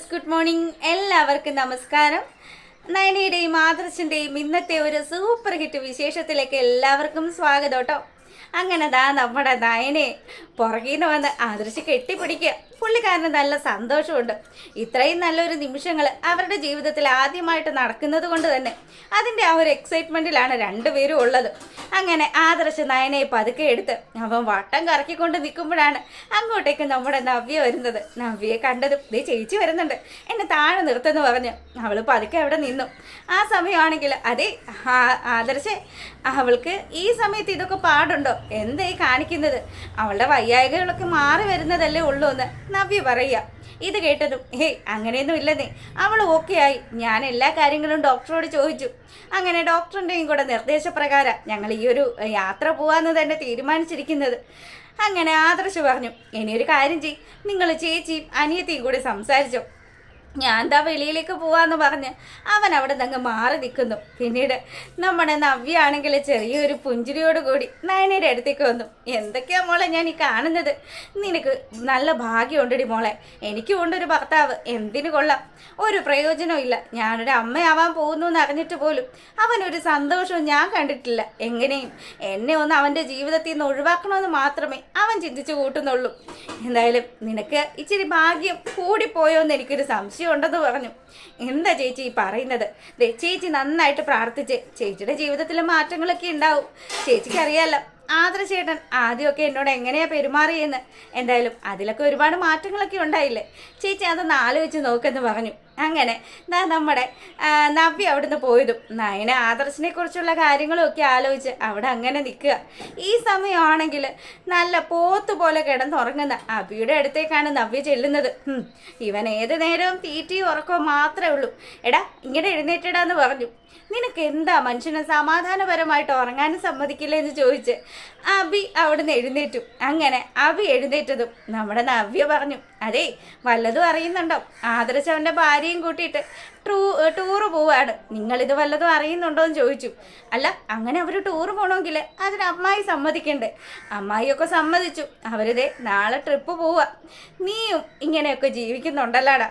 Viewers good morning എല്ലാവർക്കും നമസ്കാരം. നയനയുടെയും ആദർശിന്റെയും ഇന്നത്തെ ഒരു സൂപ്പർ ഹിറ്റ് വിശേഷത്തിലേക്ക് എല്ലാവർക്കും സ്വാഗതം കേട്ടോ. അങ്ങനെ ദാ നമ്മുടെ നയനെ പുറകിൽ നിന്ന് വന്ന് ആദർശ് കെട്ടിപ്പിടിക്കുക പുള്ളിക്കാരന് നല്ല സന്തോഷമുണ്ട്. ഇത്രയും നല്ലൊരു നിമിഷങ്ങൾ അവരുടെ ജീവിതത്തിൽ ആദ്യമായിട്ട് നടക്കുന്നത് കൊണ്ട് തന്നെ അതിന്റെ ആ ഒരു എക്സൈറ്റ്മെന്റിലാണ് രണ്ടുപേരും ഉള്ളത്. അങ്ങനെ ആദർശ നയനെ പതുക്കെ എടുത്ത് അവൻ വട്ടം കറക്കിക്കൊണ്ട് നിൽക്കുമ്പോഴാണ് അങ്ങോട്ടേക്ക് നമ്മുടെ നവ്യ വരുന്നത്. നവ്യയെ കണ്ടതും ദേ ചേച്ചി വരുന്നുണ്ട്. എന്നെ താഴെ നിർത്തുന്നു പറഞ്ഞു അവൾ പതുക്കെ അവിടെ നിന്നു. ആ സമയമാണെങ്കിൽ അതെ ആദർശേ അവൾക്ക് ഈ സമയത്ത് ഇതൊക്കെ പാടുണ്ടോ? എന്തേ കാണിക്കുന്നത്? അവളുടെ വയ്യായികകളൊക്കെ മാറി വരുന്നതല്ലേ ഉള്ളൂ എന്ന് നവ്യ പറയുക. ഇത് കേട്ടതും ഹേയ് അങ്ങനെയൊന്നും ഇല്ലെന്നേ. അവൾ ഓക്കെ ആയി. ഞാൻ എല്ലാ കാര്യങ്ങളും ഡോക്ടറോട് ചോദിച്ചു. അങ്ങനെ ഡോക്ടറിന്റെയും കൂടെ നിർദ്ദേശപ്രകാരം ഞങ്ങൾ ഈ ഒരു യാത്ര പോകാമെന്ന് തന്നെ തീരുമാനിച്ചിരിക്കുന്നത്. അങ്ങനെ ആദർശ് പറഞ്ഞു ഇനിയൊരു കാര്യം ചെയ് നിങ്ങൾ ചേച്ചിയും അനിയത്തിയും കൂടി സംസാരിച്ചോ. ഞാൻ എന്താ വെളിയിലേക്ക് പോവാന്ന് പറഞ്ഞ് അവൻ അവിടെ നിന്ന് മാറി നിൽക്കുന്നു. പിന്നീട് നമ്മുടെ നവ്യ ആണെങ്കിൽ ചെറിയൊരു പുഞ്ചിരിയോട് കൂടി നയനയുടെ അടുത്തേക്ക് വന്നു. എന്തൊക്കെയാ മോളെ ഞാൻ ഈ കാണുന്നത്? നിനക്ക് നല്ല ഭാഗ്യമുണ്ടടി മോളെ. എനിക്കും ഉണ്ടൊരു ഭർത്താവ്. എന്തിനു കൊള്ളാം? ഒരു പ്രയോജനവും ഇല്ല. ഞാനൊരു അമ്മയാവാൻ പോകുന്നു എന്ന് അറിഞ്ഞിട്ട് പോലും അവനൊരു സന്തോഷവും ഞാൻ കണ്ടിട്ടില്ല. എങ്ങനെയും എന്നെ ഒന്ന് അവന്റെ ജീവിതത്തിൽ നിന്ന് ഒഴിവാക്കണമെന്ന് മാത്രമേ അവൻ ചിന്തിച്ചു കൂട്ടുന്നുള്ളൂ. എന്തായാലും നിനക്ക് ഇച്ചിരി ഭാഗ്യം കൂടിപ്പോയോ എന്ന് എനിക്കൊരു സംശയം. ഉണ്ടെന്ന് പറഞ്ഞു. എന്താ ചേച്ചി ഈ പറയുന്നത്? ദേ ചേച്ചി നന്നായിട്ട് പ്രാർത്ഥിച്ച് ചേച്ചിയുടെ ജീവിതത്തിൽ മാറ്റങ്ങളൊക്കെ ഉണ്ടാവും. ചേച്ചിക്ക് അറിയാലോ ചേട്ടൻ ആദ്യമൊക്കെ എന്നോട് എങ്ങനെയാ പെരുമാറിയെന്ന്? എന്തായാലും അതിലൊക്കെ ഒരുപാട് മാറ്റങ്ങളൊക്കെ ഉണ്ടായില്ലേ? ചേച്ചി അതൊന്ന് ആലോചിച്ച് നോക്കെന്ന് പറഞ്ഞു. അങ്ങനെ. ദാ നമ്മുടെ നവ്യ അവിടുന്ന് പോയതും. നയന ആദർശിനെ കുറിച്ചുള്ള കാര്യങ്ങളൊക്കെ ആലോചിച്ച് അവിടെ അങ്ങനെ നിൽക്കുക. ഈ സമയമാണെങ്കിൽ നല്ല പോത്ത് പോലെ കിടന്നുറങ്ങുന്ന അബിയുടെ അടുത്തേക്കാണ് നവ്യ ചെല്ലുന്നത്. ഇവൻ ഏത് നേരവും തീറ്റി ഉറക്കവും മാത്രമേ ഉള്ളൂ. എടാ ഇങ്ങനെ എഴുന്നേറ്റിടാന്ന് പറഞ്ഞു. നിനക്ക് എന്താ മനുഷ്യനെ സമാധാനപരമായിട്ട് ഉറങ്ങാനും സമ്മതിക്കില്ല എന്ന് ചോദിച്ച് അബി അവിടുന്ന് എഴുന്നേറ്റു. അങ്ങനെ അബി എഴുന്നേറ്റതും നമ്മുടെ നവ്യ പറഞ്ഞു. അതേ വല്ലതും അറിയുന്നുണ്ടോ? ആദർശവന്റെ ഭാര്യയും കൂട്ടിയിട്ട് ട്രൂ ടൂറ് പോവാണ്. നിങ്ങളിത് വല്ലതും അറിയുന്നുണ്ടോ എന്ന് ചോദിച്ചു. അല്ല അങ്ങനെ അവർ ടൂറ് പോകണമെങ്കിൽ അതിന് അമ്മായി സമ്മതിക്കണ്ടേ. അമ്മായിയൊക്കെ സമ്മതിച്ചു. അവരിതേ നാളെ ട്രിപ്പ് പോവാ. നീയും ഇങ്ങനെയൊക്കെ ജീവിക്കുന്നുണ്ടല്ലാടാ.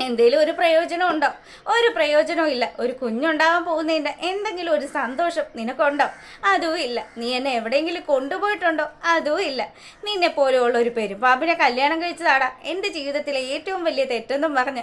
എന്തേലും ഒരു പ്രയോജനം ഉണ്ടോ ഒരു പ്രയോജനവും ഇല്ല. ഒരു കുഞ്ഞുണ്ടാവാൻ പോകുന്നതിന്റെ എന്തെങ്കിലും ഒരു സന്തോഷം നിനക്കുണ്ടോ? അതും ഇല്ല. നീ എന്നെ എവിടെയെങ്കിലും കൊണ്ടുപോയിട്ടുണ്ടോ? അതും ഇല്ല. നിന്നെ പോലെയുള്ള ഒരു പെരുപ്പാപ്പിനെ കല്യാണം കഴിച്ചതാടാ. എന്റെ ജീവിതത്തിലെ ഏറ്റവും വലിയ തെറ്റെന്നും പറഞ്ഞ്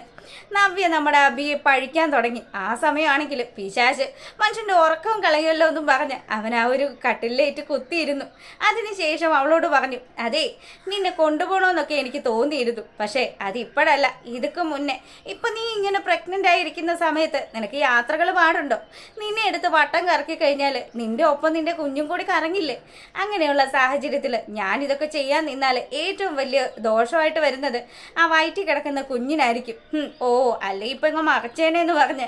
നവ്യ നമ്മുടെ അബിയെ പഴിക്കാൻ തുടങ്ങി. ആ സമയമാണെങ്കിൽ പിശാശ് മനുഷ്യന്റെ ഉറക്കവും കളയുമല്ലോ എന്നും പറഞ്ഞ് അവൻ ആ ഒരു കട്ടിലേറ്റ് കുത്തിയിരുന്നു. അതിനുശേഷം അവളോട് പറഞ്ഞു അതെ നിന്നെ കൊണ്ടുപോകണമെന്നൊക്കെ എനിക്ക് തോന്നിയിരുന്നു. പക്ഷേ അതിപ്പോഴല്ല. ഇതൊക്കെ മുന്നേ ഇപ്പൊ നീ ഇങ്ങനെ പ്രഗ്നന്റ് ആയിരിക്കുന്ന സമയത്ത് നിനക്ക് യാത്രകൾ പാടുണ്ടോ? നിന്നെ എടുത്ത് വട്ടം കറക്കി കഴിഞ്ഞാൽ നിന്റെ ഒപ്പം നിന്റെ കുഞ്ഞും കൂടി കറങ്ങില്ലേ? അങ്ങനെയുള്ള സാഹചര്യത്തിൽ ഞാൻ ഇതൊക്കെ ചെയ്യാൻ നിന്നാൽ ഏറ്റവും വലിയ ദോഷമായിട്ട് വരുന്നത് ആ വയറ്റിൽ കിടക്കുന്ന കുഞ്ഞിനായിരിക്കും. ഓ അല്ലെ ഇപ്പൊ മറച്ചേനെ എന്ന് പറഞ്ഞ്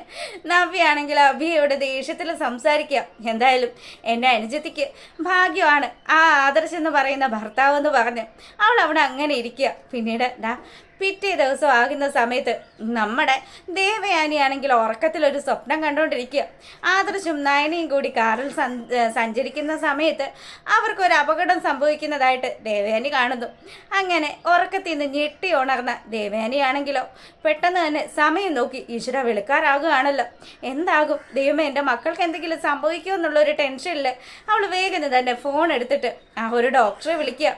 നവ്യാണെങ്കിൽ അഭിയോട് ദേഷ്യത്തിൽ സംസാരിക്കാം എന്തായാലും എന്നെ അനുജത്തിക്ക് ഭാഗ്യമാണ് ആ ആദർശ് എന്ന് പറയുന്ന ഭർത്താവ് എന്ന് പറഞ്ഞ് അവൾ അവിടെ അങ്ങനെ ഇരിക്കുക. പിന്നീട് ദാ പിറ്റേ ദിവസം ആകുന്ന സമയത്ത് നമ്മുടെ ദേവയാനിയാണെങ്കിൽ ഉറക്കത്തിലൊരു സ്വപ്നം കണ്ടുകൊണ്ടിരിക്കുക ആദർശും നയനയും കൂടി കാറിൽ സഞ്ചരിക്കുന്ന സമയത്ത് അവർക്കൊരു അപകടം സംഭവിക്കുന്നതായിട്ട് ദേവയാനി കാണുന്നു. അങ്ങനെ ഉറക്കത്തിൽ നിന്ന് ഞെട്ടി ഉണർന്ന ദേവയാനിയാണെങ്കിലോ പെട്ടെന്ന് തന്നെ സമയം നോക്കി ഈശ്വര വെളുക്കാറാകുകയാണല്ലോ. എന്താകും? ദൈവമേ എന്റെ മക്കൾക്ക് എന്തെങ്കിലും സംഭവിക്കുമോ എന്നുള്ളൊരു ടെൻഷനിൽ അവൾ വേഗം തന്നെ ഫോൺ എടുത്തിട്ട് ആ ഒരു ഡോക്ടറെ വിളിക്കുക.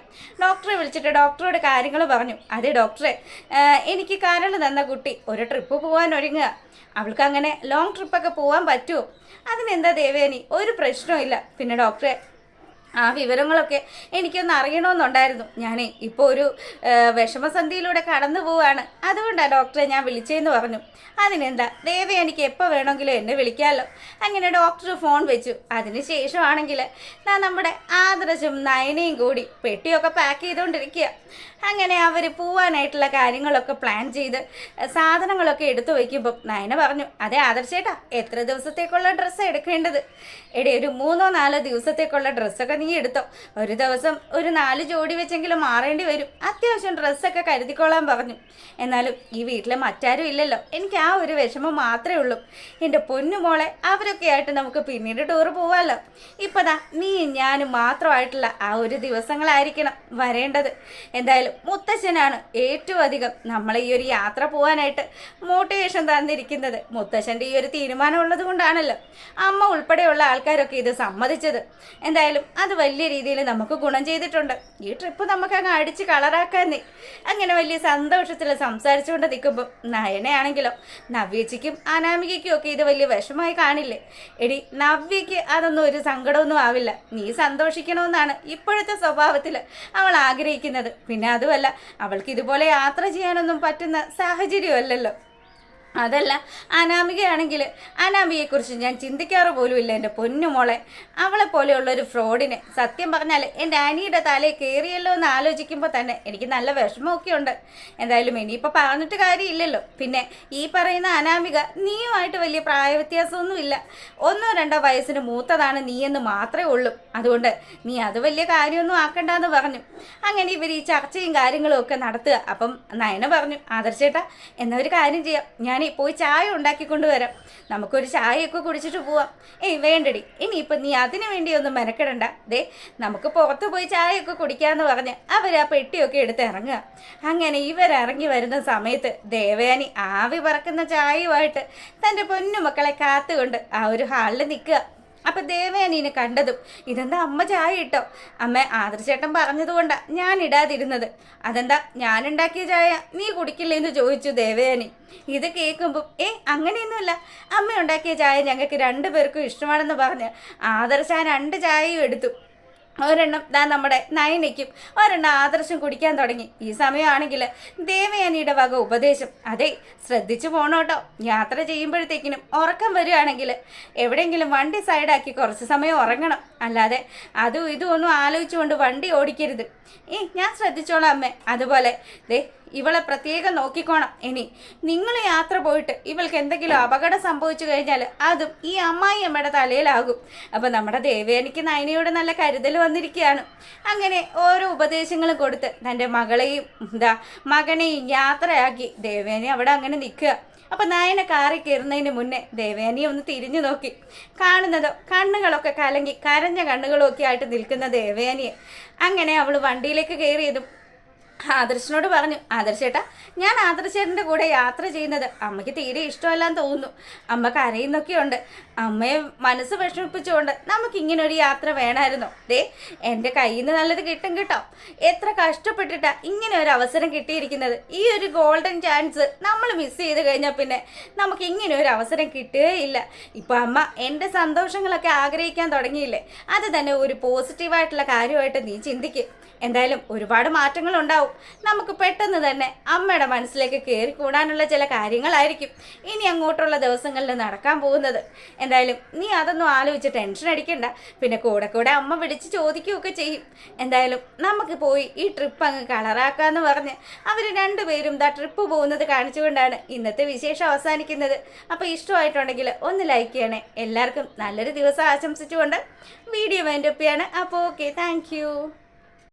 ഡോക്ടറെ വിളിച്ചിട്ട് ഡോക്ടറോട് കാര്യങ്ങൾ പറഞ്ഞു. അതേ ഡോക്ടറെ എനിക്ക് കാരണം തന്ന കുട്ടി ഒരു ട്രിപ്പ് പോകാൻ ഒരുങ്ങുക. അവൾക്ക് അങ്ങനെ ലോങ് ട്രിപ്പൊക്കെ പോകാൻ പറ്റുമോ അതിനെന്താ ദേവേനി? ഒരു പ്രശ്നവും പിന്നെ ഡോക്ടറെ ആ വിവരങ്ങളൊക്കെ എനിക്കൊന്ന് അറിയണമെന്നുണ്ടായിരുന്നു. ഞാൻ ഇപ്പോൾ ഒരു വിഷമസന്ധിയിലൂടെ കടന്നു പോവാണ്. അതുകൊണ്ടാണ് ഡോക്ടറെ ഞാൻ വിളിച്ചതെന്ന് പറഞ്ഞു. അതിനെന്താ? ദേവ എനിക്ക് എപ്പോൾ വേണമെങ്കിലും എന്നെ വിളിക്കാമല്ലോ അങ്ങനെ ഡോക്ടർ ഫോൺ വെച്ചു. അതിന് ശേഷമാണെങ്കിൽ ഞാൻ നമ്മുടെ ആദർശും നയനയും കൂടി പെട്ടിയൊക്കെ പാക്ക് ചെയ്തുകൊണ്ടിരിക്കുക അങ്ങനെ അവർ പോവാനായിട്ടുള്ള കാര്യങ്ങളൊക്കെ പ്ലാൻ ചെയ്ത് സാധനങ്ങളൊക്കെ എടുത്തു വയ്ക്കുമ്പോൾ നയന പറഞ്ഞു അതെ ആദർശേട്ടാ എത്ര ദിവസത്തേക്കുള്ള ഡ്രസ്സ് എടുക്കേണ്ടത്? എടേ ഒരു മൂന്നോ നാലോ ദിവസത്തേക്കുള്ള ഡ്രസ്സൊക്കെ നീ എടുത്തോ. ഒരു ദിവസം ഒരു നാല് ജോഡി വെച്ചെങ്കിലും മാറേണ്ടി വരും. അത്യാവശ്യം ഡ്രസ്സൊക്കെ കരുതിക്കോളാൻ പറഞ്ഞു. എന്നാലും ഈ വീട്ടിൽ മറ്റാരും ഇല്ലല്ലോ. എനിക്ക് ആ ഒരു വിഷമം മാത്രമേ ഉള്ളൂ. എന്റെ പൊന്നുമോളെ അവരൊക്കെ ആയിട്ട് നമുക്ക് പിന്നീട് ടൂർ പോവാമല്ലോ ഇപ്പതാ നീ ഞാനും മാത്രമായിട്ടുള്ള ആ ഒരു ദിവസങ്ങളായിരിക്കണം വരേണ്ടത്. എന്തായാലും മുത്തശ്ശനാണ് ഏറ്റവും അധികം നമ്മളെ ഈ ഒരു യാത്ര പോകാനായിട്ട് മോട്ടിവേഷൻ തന്നിരിക്കുന്നത്. മുത്തശ്ശന്റെ ഈ ഒരു തീരുമാനം ഉള്ളത് കൊണ്ടാണല്ലോ. അമ്മ ഉൾപ്പെടെയുള്ള ആൾക്കാരൊക്കെ ഇത് സമ്മതിച്ചത്. എന്തായാലും അത് വലിയ രീതിയിൽ നമുക്ക് ഗുണം ചെയ്തിട്ടുണ്ട്. ഈ ട്രിപ്പ് നമുക്ക് അങ്ങ് അടിച്ച് കളറാക്കാന്നേ. അങ്ങനെ വലിയ സന്തോഷത്തിൽ സംസാരിച്ചുകൊണ്ട് നിൽക്കുമ്പോൾ നയനയാണെങ്കിലോ നവ്യച്ചിക്കും അനാമികയ്ക്കും ഒക്കെ ഇത് വലിയ വിഷമായി കാണില്ലേ? എടി നവ്യയ്ക്ക് അതൊന്നും ഒരു സങ്കടമൊന്നും ആവില്ല. നീ സന്തോഷിക്കണമെന്നാണ് ഇപ്പോഴത്തെ സ്വഭാവത്തിൽ അവൾ ആഗ്രഹിക്കുന്നത്. പിന്നെ അതുമല്ല അവൾക്ക് ഇതുപോലെ യാത്ര ചെയ്യാനൊന്നും പറ്റുന്ന സാഹചര്യമല്ലല്ലോ. അതല്ല അനാമികയാണെങ്കിൽ അനാമികയെക്കുറിച്ച് ഞാൻ ചിന്തിക്കാറ് പോലും ഇല്ല എന്റെ പൊന്നുമോളെ അവളെ പോലെയുള്ള ഒരു ഫ്രോഡിനെ സത്യം പറഞ്ഞാൽ എന്റെ ആനിയുടെ തലയിൽ കയറിയല്ലോ എന്ന് ആലോചിക്കുമ്പോൾ തന്നെ എനിക്ക് നല്ല വിഷമമൊക്കെ ഉണ്ട് എന്തായാലും ഇനിയിപ്പോൾ പറഞ്ഞിട്ട് കാര്യമില്ലല്ലോ. പിന്നെ ഈ പറയുന്ന അനാമിക നീയുമായിട്ട് വലിയ പ്രായവ്യത്യാസമൊന്നുമില്ല ഒന്നോ രണ്ടോ വയസ്സിന് മൂത്തതാണ് നീ നീയെന്ന് മാത്രമേ ഉള്ളൂ. അതുകൊണ്ട് നീ അത് വലിയ കാര്യമൊന്നും ആക്കണ്ടെന്ന് പറഞ്ഞു. അങ്ങനെ ഇവർ ഈ ചർച്ചയും കാര്യങ്ങളും ഒക്കെ നടത്തുക. അപ്പം നയന പറഞ്ഞു ആദർശേട്ടാ എന്നൊരു കാര്യം ചെയ്യാം. ഞാൻ പോയി ചായ ഉണ്ടാക്കി കൊണ്ടുവരാം നമുക്കൊരു ചായയൊക്കെ കുടിച്ചിട്ട് പോവാം. ഏയ് വേണ്ടടി. ഇനിയിപ്പം നീ അതിനു വേണ്ടി ഒന്നും മെനക്കെടണ്ട. ദേ നമുക്ക് പുറത്ത് പോയി ചായയൊക്കെ കുടിക്കാമെന്ന് പറഞ്ഞ് അവർ ആ പെട്ടിയൊക്കെ എടുത്ത് ഇറങ്ങുക. അങ്ങനെ ഇവരിറങ്ങി വരുന്ന സമയത്ത് ദേവയാനി ആവി പറക്കുന്ന ചായയുമായിട്ട് തന്റെ പൊന്നുമക്കളെ കാത്തുകൊണ്ട് ആ ഒരു ഹാളിൽ നിൽക്കുക. അപ്പൊ ദേവയാനീനെ കണ്ടതും. ഇതെന്താ അമ്മ ചായ ഇട്ടോ? അമ്മ ആദർശേട്ടൻ പറഞ്ഞതുകൊണ്ടാ ഞാൻ ഇടാതിരുന്നത്. അതെന്താ ഞാൻ ഉണ്ടാക്കിയ ചായ? നീ കുടിക്കില്ലേ എന്ന് ചോദിച്ചു ദേവയാനി ഇത് കേൾക്കുമ്പോൾ ഏ അങ്ങനെയൊന്നുമില്ല. അമ്മ ഉണ്ടാക്കിയ ചായ ഞങ്ങൾക്ക് രണ്ടുപേർക്കും ഇഷ്ടമാണെന്ന് പറഞ്ഞ് ആദർശ രണ്ട് ചായയും എടുത്തു. ഒരെണ്ണം ദാ നമ്മുടെ നയനയ്ക്കും ഒരെണ്ണം ആദർശം കുടിക്കാൻ തുടങ്ങി. ഈ സമയമാണെങ്കിൽ ദേവയാനിയുടെ വക ഉപദേശം. അതെ ശ്രദ്ധിച്ചു പോണോട്ടോ യാത്ര ചെയ്യുമ്പോഴത്തേക്കിനും ഉറക്കം വരികയാണെങ്കിൽ എവിടെയെങ്കിലും വണ്ടി സൈഡാക്കി കുറച്ച് സമയം ഉറങ്ങണം. അല്ലാതെ അതും ഇതും ഒന്നും ആലോചിച്ചുകൊണ്ട് വണ്ടി ഓടിക്കരുത്. ഏ ഞാൻ ശ്രദ്ധിച്ചോളാം അമ്മേ. അതുപോലെ ദേ ഇവളെ പ്രത്യേകം നോക്കിക്കോണം. ഇനി നിങ്ങൾ യാത്ര പോയിട്ട് ഇവൾക്ക് എന്തെങ്കിലും അപകടം സംഭവിച്ചു കഴിഞ്ഞാൽ അതും ഈ അമ്മായി അമ്മയുടെ തലയിലാകും. അപ്പം നമ്മുടെ ദേവേനിക്ക് നയനയോട് നല്ല കരുതൽ വന്നിരിക്കുകയാണ്. അങ്ങനെ ഓരോ ഉപദേശങ്ങളും കൊടുത്ത് തന്റെ മകളെയും എന്താ മകനെയും യാത്രയാക്കി ദേവേനെ അവിടെ അങ്ങനെ നിൽക്കുക. അപ്പൊ നയന കാറി കയറുന്നതിന് മുന്നേ ദേവേനി ഒന്ന് തിരിഞ്ഞു നോക്കി. കാണുന്നതോ കണ്ണുകളൊക്കെ കലങ്ങി കരഞ്ഞ കണ്ണുകളൊക്കെ ആയിട്ട് നിൽക്കുന്ന ദേവേനിയെ അങ്ങനെ അവൾ വണ്ടിയിലേക്ക് കയറിയതും ആദർശനോട് പറഞ്ഞു ആദർശേട്ടാ ഞാൻ ആദർശേട്ടന്റെ കൂടെ യാത്ര ചെയ്യുന്നത് അമ്മയ്ക്ക് തീരെ ഇഷ്ടമല്ലാന്ന് തോന്നുന്നു. അമ്മ കരയുന്നൊക്കെയുണ്ട് അമ്മയെ മനസ്സ് വിഷമിപ്പിച്ചുകൊണ്ട് നമുക്ക് ഇങ്ങനെ ഒരു യാത്ര വേണമായിരുന്നു ദേ എന്റെ കയ്യിൽ നിന്ന് നല്ലത് കിട്ടും കേട്ടോ. എത്ര കഷ്ടപ്പെട്ടിട്ടാ ഇങ്ങനെ ഒരു അവസരം കിട്ടിയിരിക്കുന്നത്. ഈ ഒരു ഗോൾഡൻ ചാൻസ് നമ്മൾ മിസ് ചെയ്ത് കഴിഞ്ഞാൽ പിന്നെ നമുക്ക് ഇങ്ങനെ ഒരു അവസരം കിട്ടുകയില്ല. ഇപ്പം അമ്മ എന്റെ സന്തോഷങ്ങളൊക്കെ ആഗ്രഹിക്കാൻ തുടങ്ങിയില്ലേ? അത് തന്നെ ഒരു പോസിറ്റീവായിട്ടുള്ള കാര്യമായിട്ട് നീ ചിന്തിക്കും. എന്തായാലും ഒരുപാട് മാറ്റങ്ങൾ ഉണ്ടാവും നമുക്ക് പെട്ടെന്ന് തന്നെ അമ്മയുടെ മനസ്സിലേക്ക് കയറി കൂടാനുള്ള ചില കാര്യങ്ങളായിരിക്കും ഇനി അങ്ങോട്ടുള്ള ദിവസങ്ങളിൽ നടക്കാൻ പോകുന്നത്. എന്തായാലും നീ അതൊന്നും ആലോചിച്ച് ടെൻഷൻ അടിക്കണ്ട. പിന്നെ കൂടെ കൂടെ അമ്മ വിളിച്ച് ചോദിക്കുകയൊക്കെ ചെയ്യും. എന്തായാലും നമുക്ക് പോയി ഈ ട്രിപ്പ് അങ്ങ് കളറാക്കാന്ന് പറഞ്ഞ് അവർ രണ്ടുപേരും ദാ ട്രിപ്പ് പോകുന്നത് കാണിച്ചുകൊണ്ടാണ് ഇന്നത്തെ വിശേഷം അവസാനിക്കുന്നത്. അപ്പോൾ ഇഷ്ടമായിട്ടുണ്ടെങ്കിൽ ഒന്ന് ലൈക്ക് ചെയ്യണേ. എല്ലാവർക്കും നല്ലൊരു ദിവസം ആശംസിച്ചുകൊണ്ട് വീഡിയോ വേണ്ടപ്പിയാണ് അപ്പോൾ ഓക്കെ താങ്ക്